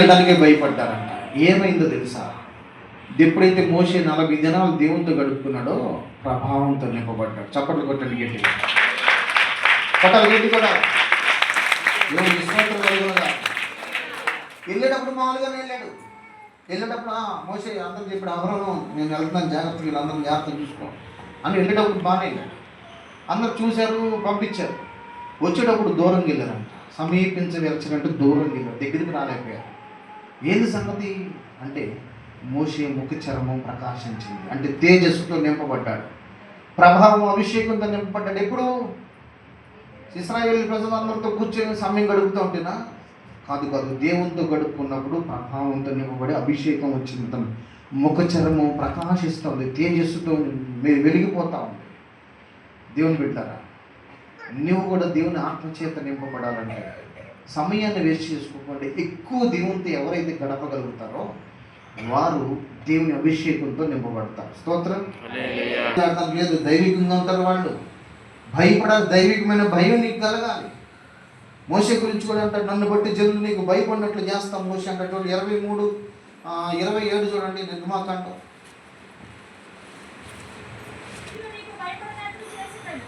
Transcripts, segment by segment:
వెళ్ళడానికే భయపడ్డారంట. ఏమైందో తెలుసా? ఎప్పుడైతే మోసే నలభై దినాలు దేవునితో గడుపుకున్నాడో ప్రభావంతో నింపబడ్డాడు. చప్పట్లు కొట్టండి గట్టి కొట్టాలి గట్టి కూడా దేవుని విశ్వాసం కలుగునగా వెళ్ళేటప్పుడు మామూలుగానే వెళ్ళాడు. వెళ్ళేటప్పుడు మోసే అందరూ చెప్పాడు అవరను నేను వెళ్తున్నాను జాగ్రత్త వీళ్ళందరం జాగ్రత్త చూసుకో. అని వెళ్ళేటప్పుడు బాగానే వెళ్ళాడు. అందరు చూశారు పంపించారు. వచ్చేటప్పుడు దూరంగా వెళ్ళారంట. సమీపించవలసినట్టు దూరంగా వెళ్ళారు. దగ్గరికి రాలేకపోయారు. ఏంది సంగతి? అంటే మోసే ముఖ చర్మం ప్రకాశించింది. అంటే తేజస్సుతో నింపబడ్డాడు. ప్రభావం అభిషేకంతో నింపబడ్డాడు. ఎప్పుడు? ఇస్రాయేల్ ప్రజలందరితో కూర్చొని సమయం గడుపుతూ ఉంటేనా? కాదు కాదు దేవునితో గడుపుకున్నప్పుడు ప్రభావంతో నింపబడి అభిషేకం వచ్చింది. తను ముఖ చర్మం ప్రకాశిస్తుంది తేజస్సుతో మీరు వెలిగిపోతా ఉంది. దేవుని బిడ్డారా నువ్వు కూడా దేవుని ఆత్మచేత నింపబడాలంటే సమయాన్ని వేస్ట్ చేసుకోకుండా. ఎక్కువ దేవునితో ఎవరైతే గడపగలుగుతారో వారు దేవుని అభిషేకంతో నింపబడతారు. స్తోత్రం. అర్థం లేదు దైవికంగా ఉంటారు వాళ్ళు. భయపడాలి. దైవికమైన భయం నీకు కలగాలి. మోస గురించి కూడా అంటాడు నన్ను బట్టి జనులు నీకు భయపడినట్లు చేస్తాం మోస అంటే ఇరవై మూడు ఇరవై ఏడు చూడండి నిర్మాకాండం.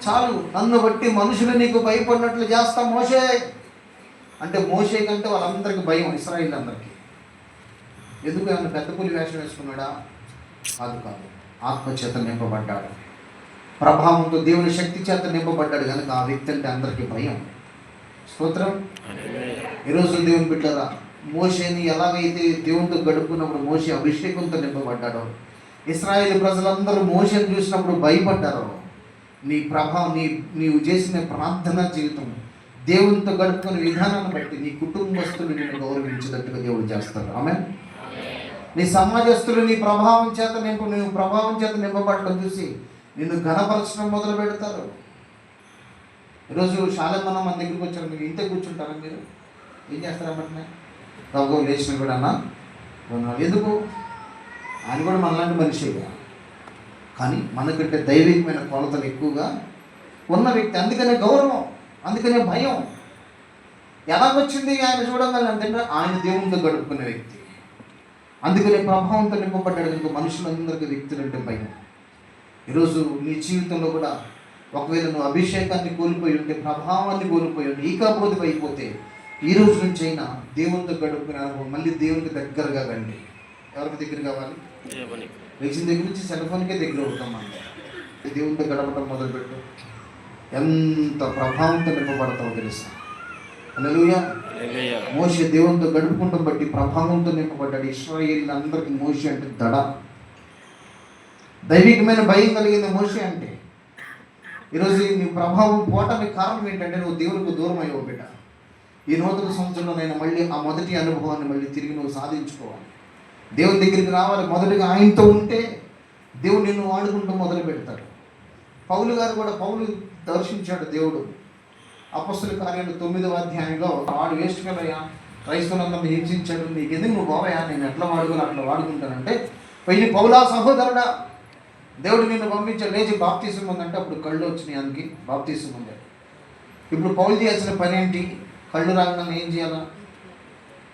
చాలు నన్ను బట్టి మనుషులు నీకు భయపడినట్లు చేస్తాం మోసే అంటే మోసే కంటే వాళ్ళందరికీ భయం ఇస్రాయిల్ అందరికీ ఎందుకు ఏమన్నా పెద్ద పులి వేషం వేసుకున్నాడా? కాదు కాదు ఆత్మ చేత నింపబడ్డాడు. ప్రభావంతో దేవుని శక్తి చేత నింపబడ్డాడు. కనుక ఆ వ్యక్తి అంటే అందరికీ భయం. స్తోత్రం? ఈరోజు దేవుని బిడ్డరా మోషేని ఎలాగైతే దేవునితో గడుపుకున్నప్పుడు మోషే అభిషేకంతో నింపబడ్డాడో ఇస్రాయేల్ ప్రజలందరూ మోషేని చూసినప్పుడు భయపడ్డారో నీ ప్రభావం నీ నీవు చేసిన ప్రార్థనా జీవితం దేవునితో గడుపుకునే విధానాన్ని బట్టి నీ కుటుంబస్తులు నిన్ను గౌరవించేటట్టుగా దేవుడు చేస్తారు ఆమె నీ సమాజస్తులు నీ ప్రభావం చేత నింపు నువ్వు ప్రభావం చేత నింపబడటం చూసి నిన్ను ఘనపరచడం మొదలు పెడతారు. ఈరోజు శాలమన్న మన దగ్గరికి వచ్చారు. మీరు ఇంతే కూర్చుంటారా మీరు? ఏం చేస్తారన్నమాట గౌగో లేచిన కూడా అన్న. ఎందుకు? ఆయన కూడా మనలాంటి మనిషిగా కానీ మనకంటే దైవికమైన కొలతలు ఎక్కువగా ఉన్న వ్యక్తి. అందుకనే గౌరవం. అందుకనే భయం. ఎలాగొచ్చింది ఆయన చూడగలను అంటే ఆయన దేవునితో గడుపుకునే వ్యక్తి. అందుకనే ప్రభావంతో నింపబడ్డాడు కనుక మనుషులందరికీ వ్యక్తులంటే భయం. ఈరోజు నీ జీవితంలో కూడా ఒకవేళ నువ్వు అభిషేకాన్ని కోల్పోయి ఉంటే ప్రభావాన్ని కోల్పోయి ఉంటే ఈకాబోధి అయిపోతే ఈ రోజు నుంచి అయినా దేవునితో గడుపుకునే అనుభవం మళ్ళీ దేవునికి దగ్గరగా రండి ఎవరికి దగ్గర కావాలి? లేచిన దగ్గర నుంచి సెల్ ఫోన్కే దగ్గర అవుతాం మనం. దేవునితో గడపడం మొదలుపెట్టు. ఎంత ప్రభావంతో నింపబడతావు తెలుసా? అలలుయా మోసే దేవునితో గడుపుకుంటాం బట్టి ప్రభావంతో నింపబడ్డాడు. ఇస్రాయేల్ అందరికి మోసే అంటే దడ. దైవికమైన భయం కలిగింది మోసే అంటే. ఈరోజు నీ ప్రభావం పోవటానికి కారణం ఏంటంటే నువ్వు దేవునికి దూరం అయ్యవు బిడ్డ. ఈ నూతన సంవత్సరంలో నేను మళ్ళీ ఆ మొదటి అనుభవాన్ని మళ్ళీ తిరిగి నువ్వు సాధించుకోవాలి. దేవుని దగ్గరికి రావాలి. మొదటిగా ఆయనతో ఉంటే దేవుడు నిన్ను వాడుకుంటూ మొదలు పెడతాడు. పౌలు గారు కూడా పౌలు దర్శించాడు దేవుడు. అపస్తుల కార్యాలు తొమ్మిదవ అధ్యాయంలో వాడు వేస్ట్ కలయ్యా క్రైస్తవులందరినీ హింసించాడు నీకు ఎందుకు నువ్వు బావయ్యా? నేను ఎట్లా వాడుకోవాలి అట్లా వాడుకుంటానంటే పోయి పౌలా సహోదరుడా దేవుడు నిన్ను పంపించాడు లేచి బాప్తీసం ఉందంటే అప్పుడు కళ్ళు వచ్చినాయి అందుకే బాప్తీసం ఉంది ఇప్పుడు పౌలు చేయాల్సిన పని ఏంటి? కళ్ళు రాగానే ఏం చేయాలా?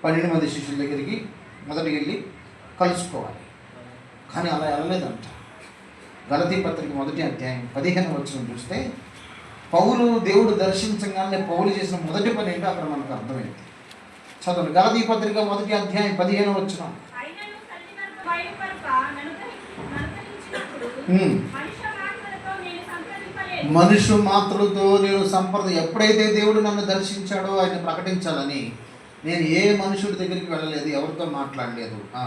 పన్నెండు మంది శిష్యుల దగ్గరికి మొదటికి వెళ్ళి కలుసుకోవాలి. కానీ అలా వెళ్ళలేదంట గలతీ పత్రిక మొదటి అధ్యాయం పదిహేను వచ్చిన చూస్తే పౌలు దేవుడు దర్శించగానే పౌలు చేసిన మొదటి పని ఏంటో అక్కడ మనకు అర్థమైంది. చదవండి గలతీ పత్రిక మొదటి అధ్యాయం పదిహేను వచ్చిన. మనుషు మాత్రలతో నేను సంప్రద ఎప్పుడైతే దేవుడు నన్ను దర్శించాడో ఆయన ప్రకటించాలని నేను ఏ మనుషుడి దగ్గరికి వెళ్ళలేదు ఎవరితో మాట్లాడలేదు ఆ,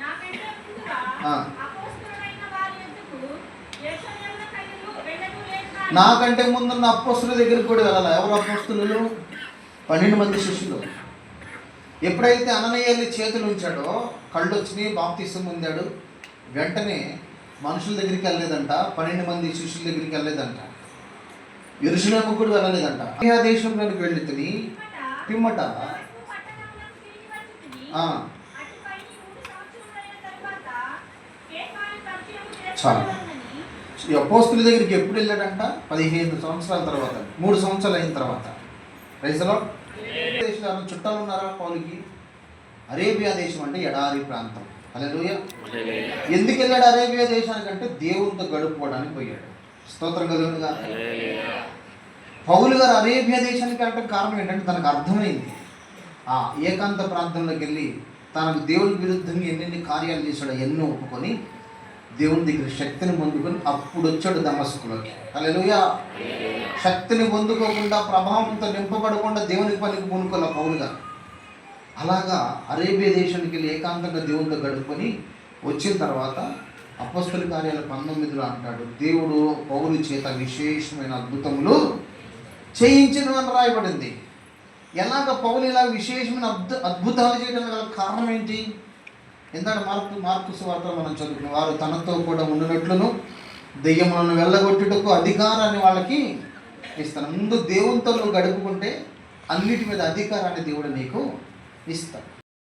నాకంటే ముందుగా ఆ. అపోస్తలులైన వారి యొద్దకు యెరూషలేమునకైనను వెళ్ళను లేక నాకంటే ముందున్న అప్పస్తుల దగ్గరికి కూడా వెళ్ళాలి? ఎవరు అప్పస్తులు పన్నెండు మంది శిష్యులు. ఎప్పుడైతే అననయ్యల్ని చేతులు ఉంచాడో కళ్ళు వచ్చినాయి బాప్తీసం పొందాడు వెంటనే మనుషుల దగ్గరికి వెళ్ళలేదంట పన్నెండు మంది శిష్యుల దగ్గరికి వెళ్ళలేదంట. ఎరుసలేము కూడా వెళ్ళలేదంట. ఆ దేశంలోనికి వెళ్ళి తిని పిమ్మట. చాలు. ఈ అపోస్తుల దగ్గరికి ఎప్పుడు వెళ్ళాడంట? పదిహేను సంవత్సరాల తర్వాత. మూడు సంవత్సరాలు అయిన తర్వాత. రైతులో చుట్టాలు ఉన్నారా పౌలికి? అరేబియా దేశం అంటే ఎడారి ప్రాంతం. హల్లెలూయ ఎందుకు వెళ్ళాడు అరేబియా దేశానికంటే దేవునితో గడుపుకోవడానికి పోయాడు. స్తోత్రం కలుగునుగా. పౌలు గారు అరేబియా దేశానికి వెళ్ళడం కారణం ఏంటంటే తనకు అర్థమైంది. ఆ ఏకాంత ప్రాంతంలోకి వెళ్ళి తనకు దేవుని విరుద్ధంగా ఎన్నెన్ని కార్యాలు చేశాడో ఎన్నో ఒప్పుకొని దేవుని దగ్గర శక్తిని పొందుకొని అప్పుడు వచ్చాడు దమస్కులోకి. అలెలుయా శక్తిని పొందుకోకుండా ప్రభావంతో నింపబడకుండా దేవుని పనికి పూనుకోలే పౌలు గారు. అలాగా అరేబియా దేశానికి వెళ్ళి ఏకాంతంగా దేవునితో గడుపుకొని వచ్చిన తర్వాత అపస్తుల కార్యాల పంతొమ్మిదిలో అంటాడు దేవుడు పౌరు చేత విశేషమైన అద్భుతములు చేయించిన అని రాయబడింది. ఎలాగ పౌలు ఇలా విశేషమైన అద్భు అద్భుతాలు చేయడానికి గల కారణం ఏంటి? ఇందాక మార్పు మార్పు సువార్తలో మనం చదువుకున్నాం. వారు తనతో కూడా ఉండినట్లును దెయ్యములను వెళ్ళగొట్టుటకు అధికారాన్ని వాళ్ళకి ఇస్తాను. ముందు దేవునితో నువ్వు గడుపుకుంటే అన్నిటి మీద అధికారాన్ని దేవుడు నీకు ఇస్తాడు.